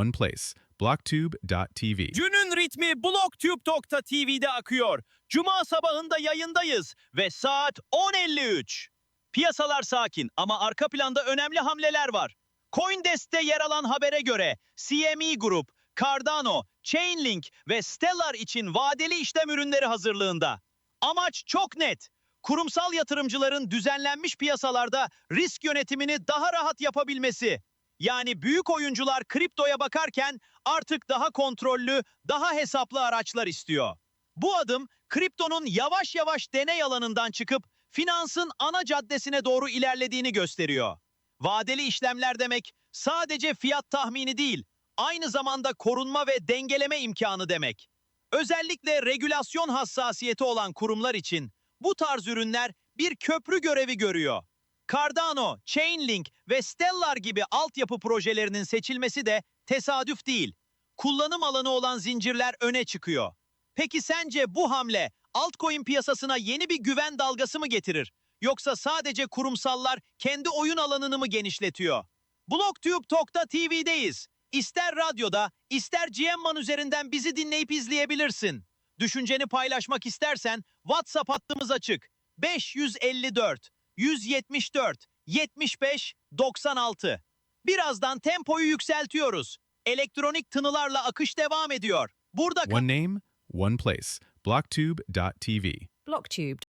One place. Blocktube.tv. Günün ritmi BlogTube.tv'de akıyor. Cuma sabahında yayındayız ve saat 10.53. Piyasalar sakin ama arka planda önemli hamleler var. Coindesk'te yer alan habere göre CME Group, Cardano, Chainlink ve Stellar için vadeli işlem ürünleri hazırlığında. Amaç çok net. Kurumsal yatırımcıların düzenlenmiş piyasalarda risk yönetimini daha rahat yapabilmesi. Yani büyük oyuncular kriptoya bakarken artık daha kontrollü, daha hesaplı araçlar istiyor. Bu adım kriptonun yavaş yavaş deney alanından çıkıp finansın ana caddesine doğru ilerlediğini gösteriyor. Vadeli işlemler demek sadece fiyat tahmini değil, aynı zamanda korunma ve dengeleme imkanı demek. Özellikle regülasyon hassasiyeti olan kurumlar için bu tarz ürünler bir köprü görevi görüyor. Cardano, Chainlink ve Stellar gibi altyapı projelerinin seçilmesi de tesadüf değil. Kullanım alanı olan zincirler öne çıkıyor. Peki sence bu hamle altcoin piyasasına yeni bir güven dalgası mı getirir? Yoksa sadece kurumsallar kendi oyun alanını mı genişletiyor? BlogTube.tv'deyiz. İster radyoda, ister GMMan üzerinden bizi dinleyip izleyebilirsin. Düşünceni paylaşmak istersen WhatsApp hattımız açık. 554 174 75 96. Birazdan tempoyu yükseltiyoruz. Elektronik tınılarla akış devam ediyor. Burada One name, one place. Blocktube.tv. Blocktube.